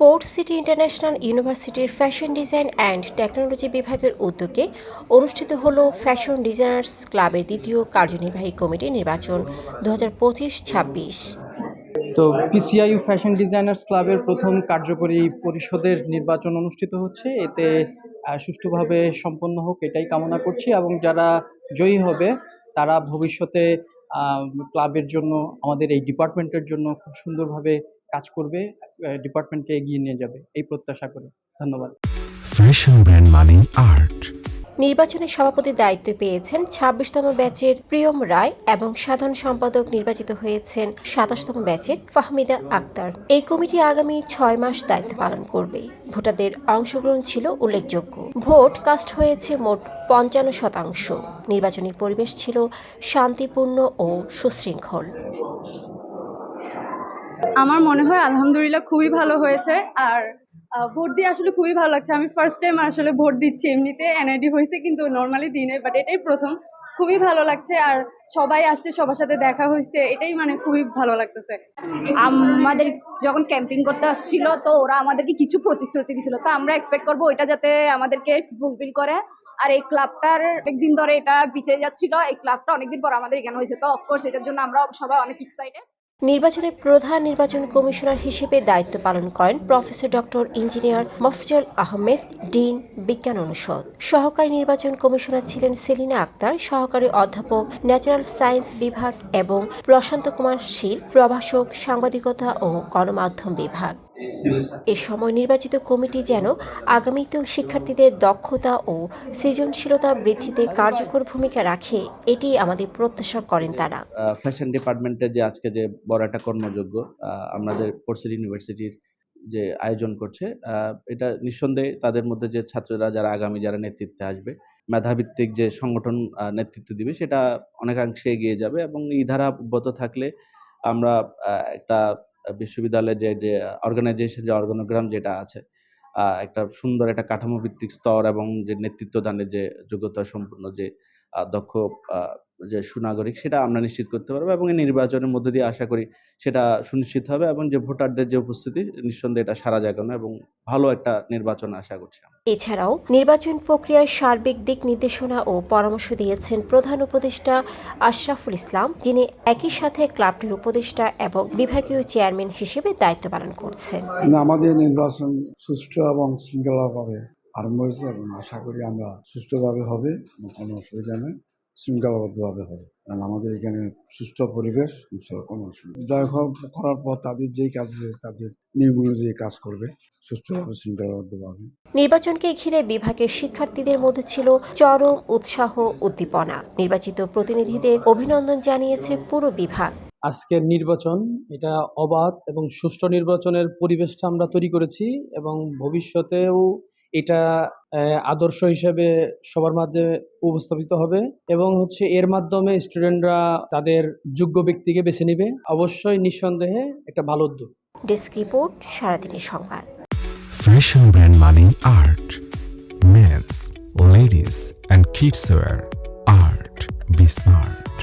Port city international ইউনিভার্সিটির fashion design and technology বিভাগের উদ্যোগে অনুষ্ঠিত হলো ফ্যাশন ডিজাইনার্স ক্লাবের দ্বিতীয় কার্যনির্বাহী কমিটি নির্বাচন দু হাজার পঁচিশ ছাব্বিশ। তো পিসিআইউ ফ্যাশন ডিজাইনার্স ক্লাবের প্রথম কার্যকরী পরিষদের নির্বাচন অনুষ্ঠিত হচ্ছে। এতে সুষ্ঠুভাবে সম্পন্ন হোক এটাই কামনা করছি এবং যারা জয়ী হবে, তারা ভবিষ্যতে ক্লাবের জন্য, আমাদের এই ডিপার্টমেন্টের জন্য খুব সুন্দরভাবে কাজ করবে ডিপার্টমেন্টকে এগিয়ে নিয়ে যাবে, এই প্রত্যাশা করে। ধন্যবাদ। ফ্যাশন ব্র্যান্ড মানে আর্ট নির্বাচনে সভাপতির দায়িত্ব পেয়েছেন ছাব্বিশতম ব্যাচের প্রিয়ম রায় এবং সাধারণ সম্পাদক নির্বাচিত হয়েছেন সাতাশতম ব্যাচের ফাহমিদা আক্তার। এই কমিটি আগামী ছয় মাস দায়িত্ব পালন করবে। ভোটারদের অংশগ্রহণ ছিল উল্লেখযোগ্য। ভোট কাস্ট হয়েছে মোট পঞ্চান্ন শতাংশ। নির্বাচনী পরিবেশ ছিল শান্তিপূর্ণ ও সুশৃঙ্খল। আমার মনে হয় আলহামদুলিল্লাহ খুবই ভালো হয়েছে। আর ভোট দিয়ে আসলে খুবই ভালো লাগছে। আমি ফার্স্ট টাইম আসলে ভোট দিচ্ছি এমনিতে এনআইডি হয়েছে কিন্তু নর্মালি দিনে বাট এটাই প্রথম। খুবই ভালো লাগছে আর সবাই আসছে, সবার সাথে দেখা হয়েছে, এটাই মানে খুবই ভালো লাগতেছে। আমাদের যখন ক্যাম্পিং করতে আসছিল, তো ওরা আমাদেরকে কিছু প্রতিশ্রুতি দিছিল। তো আমরা এক্সপেক্ট করব ওইটা যাতে আমাদেরকে ফুলফিল করে। আর এই ক্লাবটার একদিন ধরে এটা পিছিয়ে যাচ্ছিল। এই ক্লাবটা অনেকদিন পর আমাদের এখানে হয়েছে। তো অফকোর্স এটার জন্য আমরা সবাই অনেক এক্সাইটেড নির্বাচনের প্রধান নির্বাচন কমিশনার হিসেবে দায়িত্ব পালন করেন professor doctor engineer Mofazzal Ahmed, dean বিজ্ঞান অনুষদ। সহকারী নির্বাচন কমিশনার ছিলেন সেলিনা আক্তার, সহকারী অধ্যাপক ন্যাচারাল সায়েন্স বিভাগ এবং প্রশান্ত কুমার শীল, প্রভাষক সাংবাদিকতা ও গণমাধ্যম বিভাগ। এ সময় নির্বাচিত কমিটি যেন আগামীতেও শিক্ষার্থীদের দক্ষতা ও সৃজনশীলতা বৃদ্ধিতে কার্যকর ভূমিকা রাখে এটি আমাদের প্রত্যাশা করেন তারা। ফ্যাশন ডিপার্টমেন্টে যে আজকে যে বড় একটা কর্মযোগ্য আমাদের পোর্সেল ইউনিভার্সিটির যে আয়োজন করছে এটা নিঃসন্দেহে তাদের মধ্যে যে ছাত্ররা যারা আগামী যারা নেতৃত্বে আসবে মেধাভিত্তিক যে সংগঠন নেতৃত্ব দিবে সেটা অনেকাংশে এগিয়ে যাবে এবং এই ধারা অব্যাহত থাকলে আমরা একটা বিশ্ববিদ্যালয়ের যে যে অর্গানাইজেশন যে অর্গানোগ্রাম যেটা আছে একটা সুন্দর একটা কাঠামো ভিত্তিক স্তর এবং যে নেতৃত্ব দানের যে যোগ্যতা সম্পন্ন যে দক্ষ আহ, যে সুনাগরিক সেটা আমরা নিশ্চিত করতে পারব এবং এই নির্বাচনের মধ্যে দিয়ে আশা করি সেটা সুনিশ্চিত হবে এবং যে ভোটারদের যে উপস্থিতি নিঃসন্দেহে এটা সারা জাগানো এবং ভালো একটা নির্বাচন আশা করছি এছাড়াও নির্বাচন প্রক্রিয়ার সার্বিক দিক নির্দেশনা ও পরামর্শ দিয়েছেন প্রধান উপদেষ্টা আশরাফুল ইসলাম যিনি একই সাথে ক্লাবটির উপদেষ্টা এবং বিভাগীয় চেয়ারম্যান হিসেবে দায়িত্ব পালন করছেন। আমাদের নির্বাচন সুষ্ঠু এবং শৃঙ্খলাভাবে আরম্ভ হয়েছে এবং আশা করি আমরা সুষ্ঠুভাবে হবে কোনো অসুবিধা নেই শৃঙ্খলাবদ্ধভাবে হবে। কারণ আমাদের এখানে সুষ্ঠু পরিবেশ কোনো অসুবিধা। জয় করার পর তাদের যেই কাজ তাদের নিয়ম অনুযায়ী কাজ করবে সুষ্ঠুভাবে শৃঙ্খলাবদ্ধভাবে। নির্বাচনকে ঘিরে বিভাগের শিক্ষার্থীদের মধ্যে ছিল চরম উৎসাহ উদ্দীপনা। নির্বাচিত প্রতিনিধিদের অভিনন্দন জানিয়েছে পুরো বিভাগ। আজকের নির্বাচন এটা অবাধ এবং সুষ্ঠু নির্বাচনের পরিবেশটা আমরা তৈরি করেছি এবং ভবিষ্যতেও এটা আদর্শ হিসেবে সবার মাধ্যমে উপস্থাপিত হবে এবং হচ্ছে এর মাধ্যমে স্টুডেন্টরা তাদের যোগ্য ব্যক্তিকে বেছে নেবে। অবশ্যই নিঃসন্দেহে একটা ভালো উদ্যোগ। ডেস্ক রিপোর্ট সারাদিনের সংবাদ। ফ্যাশন ব্র্যান্ড মানে art men's ladies and kids wear art be smart